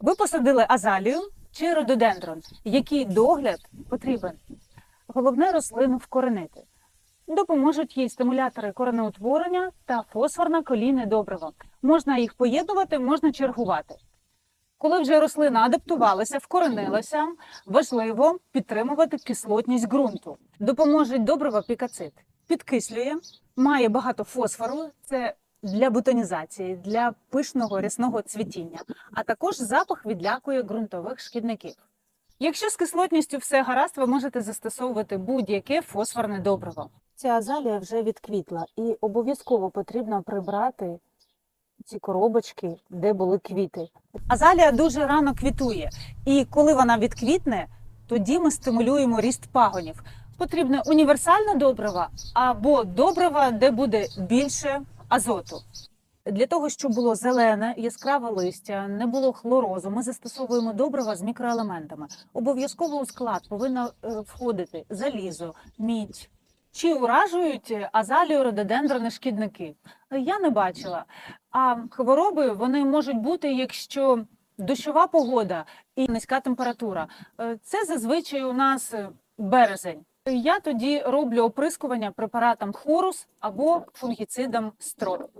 Ви посадили азалію чи рододендрон. Який догляд потрібен? Головне рослину вкоренити. Допоможуть їй стимулятори коренеутворення та фосфорна колійне добриво. Можна їх поєднувати, можна чергувати. Коли вже рослина адаптувалася, вкоренилася, важливо підтримувати кислотність ґрунту. Допоможе добриво пікацит. Підкислює, має багато фосфору. Це для бутонізації, для пишного рясного цвітіння, а також запах відлякує ґрунтових шкідників. Якщо з кислотністю все гаразд, ви можете застосовувати будь-яке фосфорне добриво. Ця азалія вже відквітла, і обов'язково потрібно прибрати ці коробочки, де були квіти. Азалія дуже рано квітує, і коли вона відквітне, тоді ми стимулюємо ріст пагонів. Потрібне універсальне добриво або добриво, де буде більше азоту. Для того, щоб було зелене, яскраве листя, не було хлорозу, ми застосовуємо добрива з мікроелементами. Обов'язково у склад повинно е, входити залізо, мідь. Чи уражують азалію рододендрони шкідники? Я не бачила. А хвороби вони можуть бути, якщо дощова погода і низька температура. Е, Це зазвичай у нас е, березень. Я тоді роблю оприскування препаратом хорус або фунгіцидом строб.